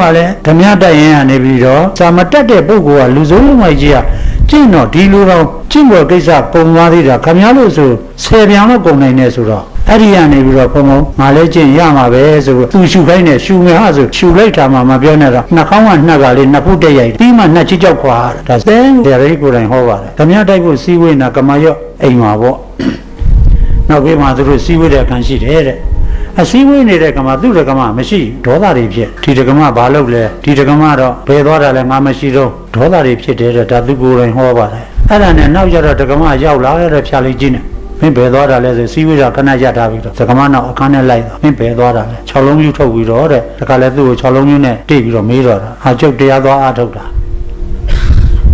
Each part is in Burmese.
ကလည်းဓမြတိုက်ရင်ကနေပြီးတော့စာမတက်တဲ့ပုဂ္ဂိုလ်ကလူစိုးလူမိုက်ကြီးကကျင့်တော့ဒီလိုတော့ကျင့်ပေါ်ကိစ္စပုံသွားသေးတာခမည်းလို့ဆိုဆယ်ပြန်တော့ကုန်နိုင်နေဆိုတော့အဲ့ဒီကနေပြီးတော့ဘုံဘုံငါလည်းကျင့်ရမှာပဲဆိုသူရှူခိုင်းနေရှူငယ်ဟာဆိုရှူလိုက်တာမှမပြောနဲ့တော့နှာခေါင်းကနှက်ကလေးနှစ်ဖုတ်တက်ရိုက်ပြီးမှနှက်ချစ်ကြောက်ခွာဒါစဲရရိကိုယ်တိုင်ဟောပါတယ်ဓမြတိုက်ဖို့စီးဝေးနာကမရော့အိမ်မှာပေါ့နောက်ပြီးမှသူတို့စီးဝေးတဲ့အခန်းရှိတယ်တဲ့ အစည်းဝေးနေတဲ့ကမှသူ့တကမမရှိဒေါသတွေဖြစ်ဒီတကမဘာလုပ်လဲဒီတကမတော့ဘယ်သွားတာလဲငါမရှိတော့ဒေါသတွေဖြစ်တယ်တဲ့ဒါသူကိုယ်တိုင်ဟောပါတယ်အဲ့ဒါနဲ့နောက်ကျတော့တကမရောက်လာတဲ့ဖြာလေးကြီးနဲ့မင်းဘယ်သွားတာလဲဆိုစီးဝေးတာခဏရထားပြီးတော့တကမနောက်အခန်းနဲ့လိုက်တော့မင်းဘယ်သွားတာလဲ6လုံးယူထုတ်ပြီးတော့တဲ့တခါလဲသူ့ကို6လုံးယူနဲ့တိတ်ပြီးတော့မေးတော့တာဟာကျုပ်တရားသွားအားထုတ်တာ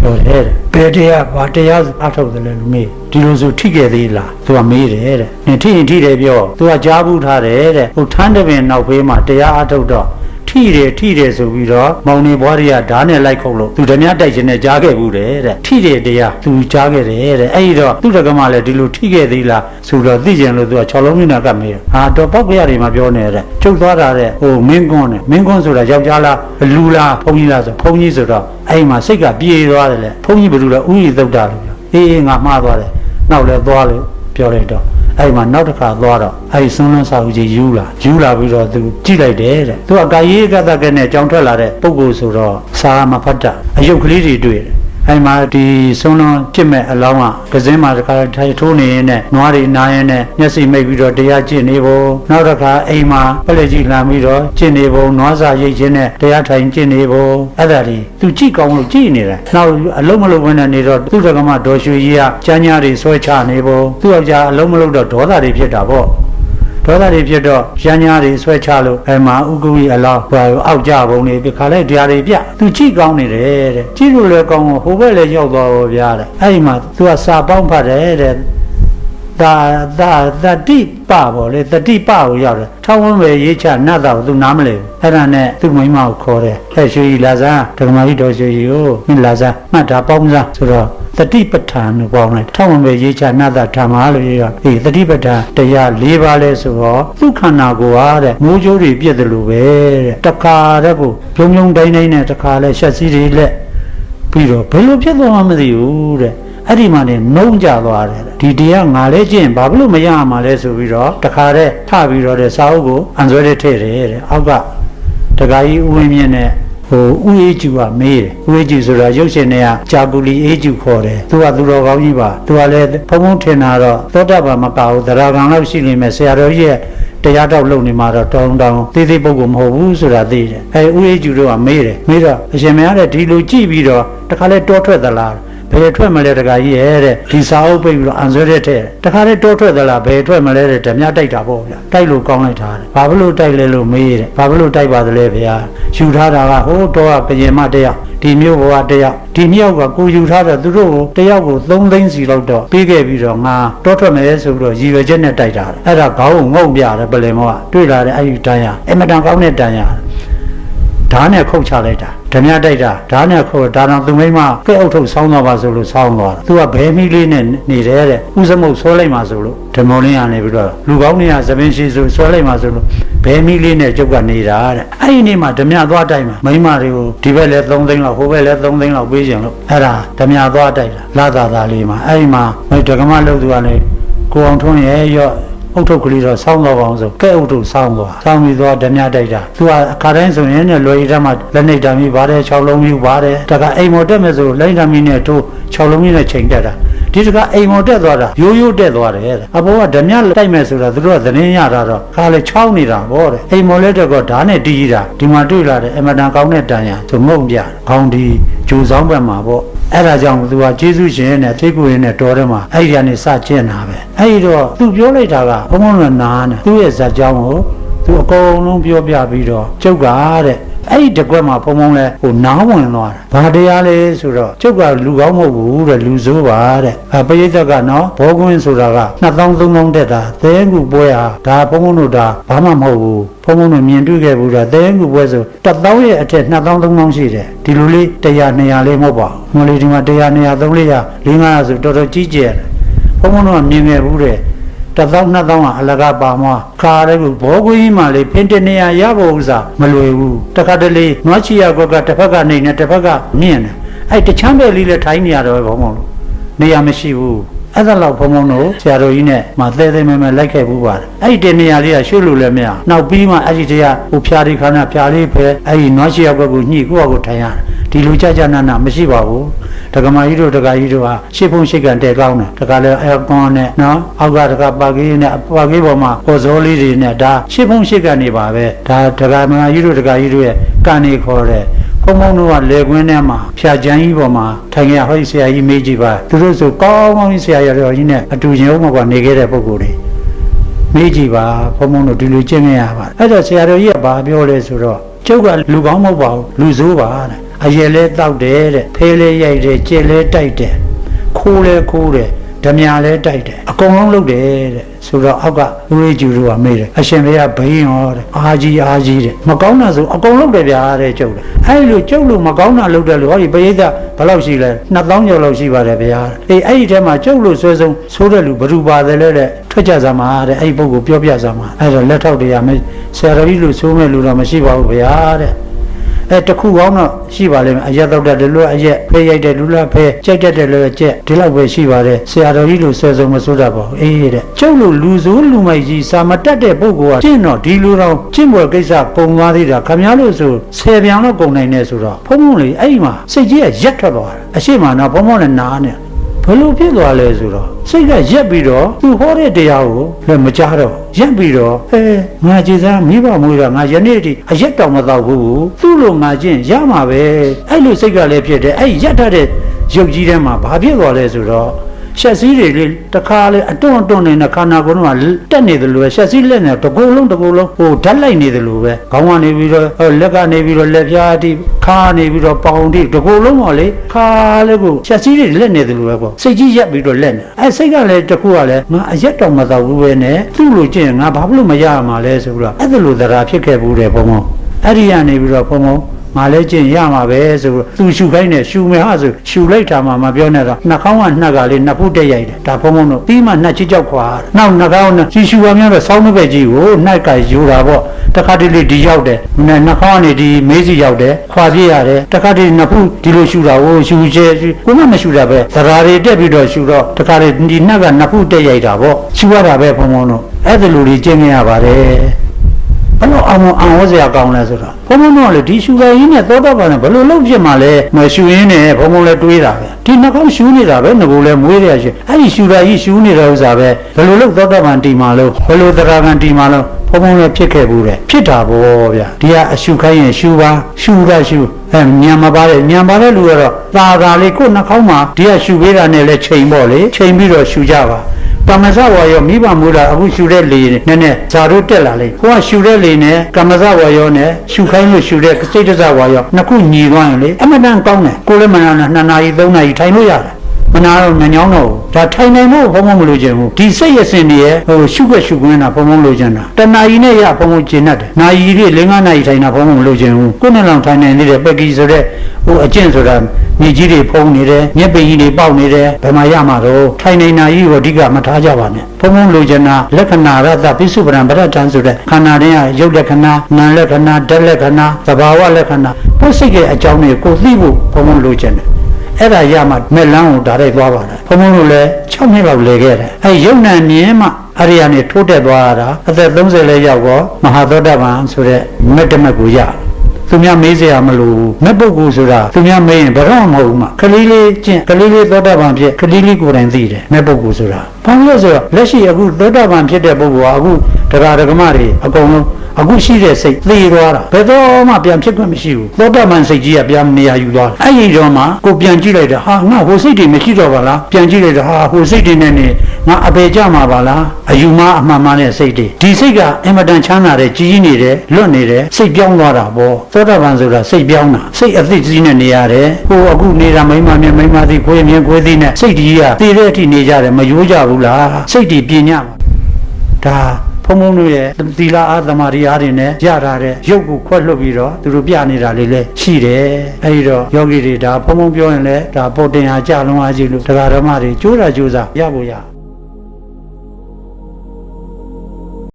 ပြောတယ်တဲ့ဘယ်တရားဘာတရားအထုတ်တယ်လဲလူမေးဒီလိုဆိုထိခဲ့သေးလားသူကမေးတယ်တဲ့နင်ထိရင်ထိတယ်ပြောသူကကြားဘူးထားတယ်တဲ့ဟိုထန်းတပင်နောက်ဖေးမှာတရားအထုတ်တော့ ထိတယ်ထိတယ်ဆိုပြီးတော့မောင်နေဘွားတွေကဓာတ်နဲ့လိုက်ခုတ်လို့သူဓမြတိုက်ခြင်းနဲ့ကြားခဲ့ဘူးတဲ့တဲ့ထိတယ်တရားသူကြားခဲ့တယ်တဲ့အဲ့ဒီတော့သူ့တက္ကမလည်းဒီလိုထိခဲ့သေးလားဆိုတော့သိကြလို့သူက6လုံးမြင့်နာကပ်မေးတယ်ဟာတော့ပောက်ကြရတယ်မှာပြောနေတဲ့ကျုပ်သွားတာတဲ့ဟိုမင်းကွန်းနဲ့မင်းကွန်းဆိုတာယောက်ျားလားလူလားဘုန်းကြီးလားဆိုဘုန်းကြီးဆိုတော့အဲ့မှာစိတ်ကပြေသွားတယ်လေဘုန်းကြီးဘယ်လိုလဲဥယျာဉ်သုတ်တာလို့ပြောအေးအေးငါမှားသွားတယ်နောက်လည်းသွားလို့ပြောလိုက်တော့ အဲ့မှာနောက်တစ်ခါသွားတော့အဲ့ဒီဆွန်းလွန်းစာဦးကြီးယူလာယူလာပြီးတော့သူကြည့်လိုက်တယ်တဲ့သူကကာယေကတကနဲ့ကြောင်ထွက်လာတဲ့ပုံကိုယ်ဆိုတော့စာမဖတ်တာအယုတ်ကလေးတွေတွေ့တယ် အဲ့မှာဒီဆုံးလုံးပြစ်မဲ့အလောင်းကကစင်းမှာတခါထိုင်ထိုးနေရင်နဲ့နွားတွေနားရင်နဲ့မျက်စိမိတ်ပြီးတော့တရားကျင့်နေဖို့နောက်တစ်ခါအိမ်မှာပလက်ကြီးလှမ်းပြီးတော့ကျင့်နေဖို့နွားစာရိတ်ခြင်းနဲ့တရားထိုင်ကျင့်နေဖို့အဲ့ဒါဒီသူကြည့်ကောင်းလို့ကြည့်နေတယ်နောက်အလုံးမလုံးဘဲနဲ့နေတော့သူ့တက္ကမဒေါ်ရွှေကြီးကကျန်းညာတွေဆွဲချနေဖို့သူ့ယောက်ျားအလုံးမလုံးတော့ဒေါသတွေဖြစ်တာပေါ့ ဒေါသတွေဖြစ်တော့ရမ်းညာတွေဆွဲချလို့အဲမှာဥက္ကူကြီးအလောင်းဟိုအောက်ကြဘုံတွေပြခါလိုက်တရားတွေပြသူကြည့်ကောင်းနေတယ်တဲ့ကြည့်လို့လည်းကောင်းတော့ဟိုဘက်လည်းရောက်သွားတော့ဗျာတဲ့အဲ့ဒီမှာသူကစာပေါင်းဖတ်တယ်တဲ့ဒါဒါတတိပပေါ့လေတတိပကိုရောက်တယ်ထောင်းဝန်းပဲရေးချနတ်တော်သူနားမလဲဘူးအဲ့ဒါနဲ့သူ့မိန်းမကိုခေါ်တယ်ဟဲ့ရွှေကြီးလာစားဒကမာကြီးတော်ရွှေကြီးကိုမင်းလာစားမှတ်တာပေါင်းစားဆိုတော့ တတိပဋ္ဌာန်လို့ပေါင်းလိုက်ထောင်းဝန်းပဲရေးချနတ်တော်ဓမ္မလို့ရေးရဒီတတိပဋ္ဌာန်တရား၄ပါးလဲဆိုတော့သူ့ခန္ဓာကိုယ်ဟာတဲ့မိုးကြိုးတွေပြည့်တယ်လို့ပဲတဲ့တခါတဲ့ကိုပြုံးပြုံးတိုင်းတိုင်းနဲ့တခါလဲရှက်စည်းတွေလက်ပြီးတော့ဘယ်လိုဖြစ်သွားမှမသိဘူးတဲ့အဲ့ဒီမှာနေနှုံးကြသွားတယ်တဲ့ဒီတရားငါလဲကျင့်ဘာဖြစ်လို့မရမှာလဲဆိုပြီးတော့တခါတည်းထပြီးတော့တဲ့စာအုပ်ကိုအန်ဆွဲတဲ့ထည့်တယ်တဲ့အောက်ကတခါကြီးဦးဝင်းမြင့်နဲ့ ဟိုဦးအေးကျူကမေးတယ်ဦးအေးကျူဆိုတာရုပ်ရှင်တွေကဂျာကူလီအေးကျူခေါ်တယ်သူကသူတော်ကောင်းကြီးပါသူကလည်းဘုံဘုံထင်တာတော့သောတာပန်မကဘူးသရဂံလောက်ရှိနေမယ်ဆရာတော်ကြီးရဲ့တရားတော့လုံနေမှာတော့တောင်းတောင်းသေးသေးပုဂ္ဂိုလ်မဟုတ်ဘူးဆိုတာသိတယ်အဲဦးအေးကျူတို့ကမေးတယ်မေးတော့အရှင်မရတဲ့ဒီလိုကြည့်ပြီးတော့တခါလဲတောထွက်သလား ဘယ်ထွက်မလဲတခါကြီးရဲ့တဲ့ဒီစာအုပ်ပိတ်ပြီးတော့အန်ဆွဲတဲ့တဲ့တခါလေးတောထွက်သလားဘယ်ထွက်မလဲတဲ့ဓမြတိုက်တာပေါ့ဗျာတိုက်လို့ကောင်းလိုက်တာတဲ့ဘာဖြစ်လို့တိုက်လဲလို့မေးတဲ့ဘာဖြစ်လို့တိုက်ပါသလဲဗျာယူထားတာကဟိုတော့ကပြင်မတယောက်ဒီမျိုးဘဝတယောက်ဒီမြောက်ကကိုယူထားတော့သူတို့ကိုတယောက်ကို3သိန်းစီလောက်တော့ပေးခဲ့ပြီးတော့ငါတောထွက်မယ်ဆိုပြီးတော့ရည်ရွယ်ချက်နဲ့တိုက်တာတဲ့အဲ့ဒါခေါင်းကိုငုံပြတယ်ပလင်မောကတွေ့လာတဲ့အဲ့ဒီတန်းရအမတန်ကောင်းတဲ့တန်းရ ဓာတ်နဲ့ခုတ်ချလိုက်တာဓမြတိုက်တာဓာတ်နဲ့ခုတ်ဒါတော့သူမိမကဲ့အုပ်ထုတ်ဆောင်းသွားပါဆိုလို့ဆောင်းသွားတာသူကဘဲမီလေးနဲ့နေတယ်တဲ့ဥစမုတ်ဆွဲလိုက်မှဆိုလို့ဓမောလင်းကနေပြီးတော့လူကောင်းတွေကသပင်းရှိဆိုဆွဲလိုက်မှဆိုလို့ဘဲမီလေးနဲ့ကျုပ်ကနေတာတဲ့အဲ့ဒီနေ့မှဓမြသွားတိုက်မှာမိမတွေကိုဒီဘက်လည်း3သိန်းလောက်ဟိုဘက်လည်း3သိန်းလောက်ပေးခြင်းလို့အဲ့ဒါဓမြသွားတိုက်တာလာသာသာလေးမှာအဲ့ဒီမှာမိဒကမလို့သူကလည်းကိုအောင်ထွန်းရဲ့ရော့ အုတ်ထုတ်ကလေးတော့စောင်းတော့ပါအောင်ဆိုကဲအုတ်ထုတ်စောင်းသွားစောင်းပြီးတော့ဓမြတိုက်တာသူကအခါတိုင်းဆိုရင်လည်းလွယ်ရည်ထဲမှာလက်နေတံပြီးပါတယ်6လုံးယူပါတယ်တခါအိမ်မော်တက်မယ်ဆိုလိုင်းတံပြီးနဲ့ထိုး6လုံးကြီးနဲ့ချိန်တက်တာ ဒီတခါအိမ်မော်တက်သွားတာရိုးရိုးတက်သွားတယ်တဲ့အဘောကဓမြတိုက်မယ်ဆိုတာသူတို့ကသတင်းရတာတော့ခါလေချောင်းနေတာဗောတဲ့အိမ်မော်လက်တက်တော့ဓာတ်နဲ့တီးတာဒီမှာတွေ့လာတယ်အမတန်ကောင်းတဲ့တန်ရသူငုံပြခေါင်းဒီဂျူဆောင်ဘက်မှာဗောအဲ့ဒါကြောင့်သူကကျေးဇူးရှင်နဲ့သိကူရင်းနဲ့တော်တယ်မှာအဲ့ဒီကနေစကျင့်တာပဲအဲ့ဒီတော့သူပြောလိုက်တာကဘုံဘုံနဲ့နားနဲ့သူ့ရဲ့ဇာတ်ကြောင်းကိုသူအကုန်လုံးပြောပြပြီးတော့ကျုပ်ကတဲ့ အဲ့ဒီတကွက်မှာဘုံဘုံလဲဟိုနားဝင်သွားတာဘာတရားလဲဆိုတော့ကျုပ်ကလူကောင်းမဟုတ်ဘူးတဲ့လူဆိုးပါတဲ့အပရိသတ်ကနော်ဘောကွင်းဆိုတာက2000 3000တက်တာသဲကူပွဲဟာဒါဘုံဘုံတို့ဒါဘာမှမဟုတ်ဘူးဘုံဘုံတို့မြင်တွေ့ခဲ့ဘူးဒါသဲကူပွဲဆို1000ရဲ့အထက်2000 3000ရှိတယ်ဒီလိုလေး100 200လေးမဟုတ်ပါဘူးမလေးဒီမှာ100 200 300 400 500ဆိုတော်တော်ကြီးကျယ်တယ်ဘုံဘုံတို့ကမြင်ခဲ့ဘူးတဲ့ တတစ်သောင်းနှစ်သောင်းကအလကားပါမွားခါရဲကိုဘောကွင်းမှလေဖင်တနေရရဖို့ဥစားမလွယ်ဘူးတခါတလေနွားချီရကွက်ကတစ်ဖက်ကနေနဲ့တစ်ဖက်ကမြင့်တယ်အဲ့တချမ်းပဲလေးလည်းထိုင်းနေရတော့ဘုံဘုံလို့နေရာမရှိဘူးအဲ့ဒါလောက်ဘုံဘုံတို့ဆရာတော်ကြီးနဲ့မသဲသဲမဲမဲလိုက်ခဲ့ဘူးပါတယ်အဲ့ဒီတနေရာလေးကရွှေ့လို့လည်းမရနောက်ပြီးမှအဲ့ဒီတည်းကဟိုဖြားလေးခါနာဖြားလေးပဲအဲ့ဒီနွားချီရကွက်ကိုညှိကိုယ့်အကိုထိုင်ရတယ် ဒီလိုကြကြနာနာမရှိပါဘူးဒကမာကြီးတို့ဒကာကြီးတို့ဟာရှေ့ဖုံးရှေ့ကန်တဲကောင်းတယ်ဒကာလည်းအဲကွန်နဲ့နော်အောက်ကဒကာပါကီးနဲ့ပါကီးပေါ်မှာကိုစောလေးတွေနဲ့ဒါရှေ့ဖုံးရှေ့ကန်နေပါပဲဒါဒကာမကြီးတို့ဒကာကြီးတို့ရဲ့ကန်နေခေါ်တယ်ဖုံဖုံတို့ကလေကွင်းထဲမှာဖြာချမ်းကြီးပေါ်မှာထိုင်ရဟောဒီဆရာကြီးမေးကြည့်ပါသူတို့ဆိုကောင်းကောင်းကြီးဆရာရတော်ကြီးနဲ့အတူချင်းဦးမှာကနေခဲ့တဲ့ပုံကိုယ်တွေမေးကြည့်ပါဖုံဖုံတို့ဒီလိုကျင့်ခဲ့ရပါအဲ့တော့ဆရာတော်ကြီးကဘာပြောလဲဆိုတော့ကျုပ်ကလူကောင်းမဟုတ်ပါဘူးလူဆိုးပါတဲ့ အရေလဲတောက်တယ်တဲ့ဖေးလဲရိုက်တယ်ကြက်လဲတိုက်တယ်ခိုးလဲခိုးတယ်ဓမြလဲတိုက်တယ်အကုန်လုံးလုပ်တယ်တဲ့ဆိုတော့အောက်ကဦးရေးကျူတို့ကမေးတယ်အရှင်ဘုရားဘိန်းရောတဲ့အာကြီးအာကြီးတဲ့မကောင်းတာဆိုအကုန်လုပ်တယ်ဗျာတဲ့ကျုပ်တယ်အဲ့လိုကျုပ်လို့မကောင်းတာလုပ်တယ်လို့ဟောဒီပရိသတ်ဘယ်လောက်ရှိလဲ2000ကျော်လောက်ရှိပါတယ်ဗျာအေးအဲ့ဒီထဲမှာကျုပ်လို့ဆွဲဆုံးဆိုးတဲ့လူဘယ်သူပါတယ်လဲတဲ့ထွက်ကြစမ်းပါတဲ့အဲ့ဒီပုဂ္ဂိုလ်ပြောပြစမ်းပါအဲ့တော့လက်ထောက်တရားမဆရာတော်ကြီးလို့ဆိုးမဲ့လူတော့မရှိပါဘူးဗျာတဲ့ အဲတစ်ခုကောင်းတော့ရှိပါလိမ့်မယ်အရက်တော့တဲ့လူလူအရက်ဖေးရိုက်တဲ့လူလူဖေးကြိုက်တတ်တဲ့လူကြက်ဒီလောက်ပဲရှိပါတယ်ဆရာတော်ကြီးလို့ဆွဲဆုံးမစိုးတတ်ပါဘူးအေးတဲ့ကျုပ်လို့လူဆိုးလူမိုက်ကြီးစာမတက်တဲ့ပုဂ္ဂိုလ်ကကျင့်တော့ဒီလူတော်ကျင့်ပွဲကိစ္စပုံသွားသေးတာခမည်းလို့ဆိုဆယ်ပြန်တော့ကုန်နိုင်နေဆိုတော့ဖုံဖုံလေးအဲ့ဒီမှာစိတ်ကြီးကရက်ထွက်သွားတယ်အရှိမတော့ဖုံဖုံနဲ့နားနေဘ ယ်လိုဖြစ်သွားလဲဆိုတော့စိတ်ကရက်ပြီးတော့သူဟောတဲ့တရားကိုလည်းမကြားတော့ရက်ပြီးတော့ဟဲငါကြည်စားမိဘမွေးတာငါယနေ့ထိအရက်တောင်မတော့ဘူးသူ့လိုငါချင်းရမှာပဲအဲ့လိုစိတ်ကလည်းဖြစ်တယ်အဲ့ရက်ထတဲ့ရုပ်ကြီးထဲမှာဘာဖြစ်သွားလဲဆိုတော့ ရှက်စည်းတွေလေတခါလေအတွန့်အတွန့်နေတဲ့ခန္ဓာကိုယ်ကတက်နေတယ်လို့ပဲရှက်စည်းလက်နဲ့တကူလုံးတကူလုံးဟိုဓာတ်လိုက်နေတယ်လို့ပဲခေါင်းကနေပြီးတော့ဟိုလက်ကနေပြီးတော့လက်ပြားအထိခါနေပြီးတော့ပေါင်အထိတကူလုံးတော့လေခါလေးကိုရှက်စည်းတွေလက်နေတယ်လို့ပဲပေါ့စိတ်ကြီးရက်ပြီးတော့လက်နေအဲစိတ်ကလည်းတကူကလည်းငါအရက်တော်မတော်ဘူးပဲနဲ့သူ့လိုကျင့်ငါဘာဖြစ်လို့မရမှာလဲဆိုတော့အဲ့ဒါလိုသရာဖြစ်ခဲ့ဘူးတယ်ဘုံဘုံအဲ့ဒီကနေပြီးတော့ဘုံဘုံ ငါလည်းကျင့်ရမှာပဲဆိုတော့သူရှူခိုင်းတယ်ရှူမယ်ဟာဆိုရှူလိုက်တာမှမပြောနဲ့တော့နှာခေါင်းကနှက်ကလေးနှစ်ဖုတ်တက်ရိုက်တယ်ဒါဖုံဖုံတို့ပြီးမှနှက်ချစ်ကြောက်ခွာတယ်နောက်နှာခေါင်းနဲ့ရှူရှူပါများပဲစောင်းနှပဲကြီးကိုနှက်ကယူတာပေါ့တခါတလေဒီရောက်တယ်နှာခေါင်းကနေဒီမေးစီရောက်တယ်ခွာပြရတယ်တခါတလေနှစ်ဖုတ်ဒီလိုရှူတာကိုရှူချဲကိုမမရှူတာပဲသရာတွေတက်ပြီးတော့ရှူတော့တခါတလေဒီနှက်ကနှစ်ဖုတ်တက်ရိုက်တာပေါ့ရှူရတာပဲဖုံဖုံတို့အဲ့ဒါလိုကြီးကျင့်ရပါတယ် ဘလို့အောင်အောင်ဝစရာကောင်းလဲဆိုတော့ဘုံဘုံတော့လေဒီရှူရင်းနဲ့သောတာပန်နဲ့ဘလို့လုံးဖြစ်မှလဲမရှူရင်းနဲ့ဘုံဘုံလဲတွေးတာပဲဒီနှကောင်းရှူနေတာပဲငကိုလဲမွေးရရှိအဲ့ဒီရှူရကြီးရှူနေတဲ့ဥစ္စာပဲဘလို့လုံးသောတာပန်တီမာလို့ဘလို့တရားကန်တီမာလို့ဘုံဘုံလဲဖြစ်ခဲ့ဘူးတဲ့ဖြစ်တာပေါ့ဗျာဒီကအရှူခိုင်းရင်ရှူပါရှူရရှူအဲညံမပါတဲ့ညံပါတဲ့လူကတော့သာသာလေးကိုယ်နှကောင်းမှာဒီကရှူပေးတာနဲ့လဲချိန်ပေါ့လေချိန်ပြီးတော့ရှူကြပါ ကမ္မဇဝါယောမိဘမူလာအခုရှူတဲ့လေနဲ့နဲ့ဇာတို့တက်လာလိမ့်ကိုကရှူတဲ့လေနဲ့ကမ္မဇဝါယောနဲ့ရှူခိုင်းလို့ရှူတဲ့စိတ်တဇဝါယောနှစ်ခုညီသွားရင်လေအမှန်တန်ကောင်းတယ်ကိုလည်းမနာနဲ့2နာရီ3နာရီထိုင်လို့ရတယ် မနာတော့မညောင်းတော့ဘူးဒါထိုင်နိုင်ဖို့ဘုံဘုံမလို့ခြင်းဘူးဒီစိတ်ရစင်တွေရဲ့ဟိုရှုွက်ရှုခွင်းတာဘုံဘုံလို့ခြင်းတာတနာရီနဲ့ရဘုံဘုံကျင်တတ်တယ်နာရီတွေ၄၅နာရီထိုင်တာဘုံဘုံမလို့ခြင်းဘူးကိုယ်နဲ့လောင်ထိုင်နိုင်သေးတယ်ပက်ကီဆိုတဲ့ဟိုအကျင့်ဆိုတာမြေကြီးတွေဖုံးနေတယ်မျက်ပင်ကြီးတွေပေါက်နေတယ်ဘယ်မှာရမှာတော့ထိုင်နိုင်နာကြီးကိုအဓိကမထားကြပါနဲ့ဘုံဘုံလိုချင်တာလက္ခဏာရတပိစုပရံပရတ္တံဆိုတဲ့ခန္ဓာတွေကရုပ်လက္ခဏာနာမ်လက္ခဏာဓာတ်လက္ခဏာသဘာဝလက္ခဏာပုစိတ်ရဲ့အကြောင်းတွေကိုသိဖို့ဘုံဘုံလိုချင်တယ် အဲ့ဒါရမှမဲ့လန်းကိုဒါလိုက်သွားပါတယ်ဘုံဘုံတို့လည်း6နှစ်လောက်လေခဲ့တယ်အဲ့ရုပ်နာမြင်မှအရိယာနေထိုးတက်သွားတာအသက်30လည်းရောက်တော့မဟာသောတပန်ဆိုတဲ့မက်တမက်ကိုရတယ်သူများမေးစရာမလိုဘူးမဲ့ပုဂ္ဂိုလ်ဆိုတာသူများမေးရင်ဘယ်တော့မှမဟုတ်ဘူးမှာခလေးလေးကျင့်ခလေးလေးသောတာပန်ဖြစ်ခလေးလေးကိုယ်တိုင်သိတယ်မဲ့ပုဂ္ဂိုလ်ဆိုတာဘာလို့လဲဆိုတော့လက်ရှိအခုသောတာပန်ဖြစ်တဲ့ပုဂ္ဂိုလ်ကအခုတရားဓမ္မတွေအကုန်လုံးအခုရှိတဲ့စိတ်သေသွားတာဘယ်တော့မှပြန်ဖြစ်ခွင့်မရှိဘူးသောတာပန်စိတ်ကြီးကပြန်နေရာယူသွားတယ်အဲ့ဒီတော့မှကိုပြန်ကြည့်လိုက်တာဟာငါဟိုစိတ်တွေမရှိတော့ပါလားပြန်ကြည့်လိုက်တာဟာဟိုစိတ်တွေနဲ့နေငါအပေကြမှာပါလားအယူမအမှန်မှန်တဲ့စိတ်တွေဒီစိတ်ကအင်မတန်ချမ်းသာတဲ့ကြီးကြီးနေတယ်လွတ်နေတယ်စိတ်ပြောင်းသွားတာပေါ့သောတာပန်ဆိုတာစိတ်ပြောင်းတာစိတ်အသိကြီးနဲ့နေရတယ်ဟိုအခုနေတာမိမမြင်မိမသိကိုယ်မြင်ကိုယ်သိနဲ့စိတ်ကြီးကတည်တဲ့အထိနေကြတယ်မယိုးကြဘူးလားစိတ်တည်ပြင်းညပါဒါဖုံဖုံတို့ရဲ့သီလအားသမာဓိအားတွေနဲ့ရထားတဲ့ရုပ်ကိုခွက်လွတ်ပြီးတော့သူတို့ပြနေတာလေးလည်းရှိတယ်အဲဒီတော့ယောဂီတွေဒါဖုံဖုံပြောရင်လည်းဒါပေါ်တင်အားကြလုံးအားကြီးလို့တရားဓမ္မတွေကြိုးတာကြိုးစားရဖို့ရ